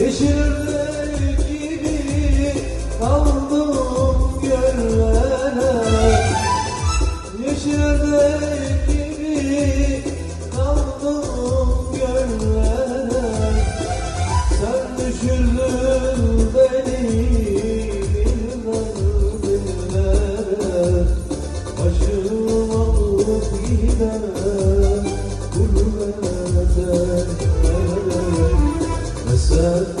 Yeşillik gibi kaldım göllere Yeşillik gibi kaldım göllere Sen düşürdün beni bilmem dillere Başım alıp gider Ve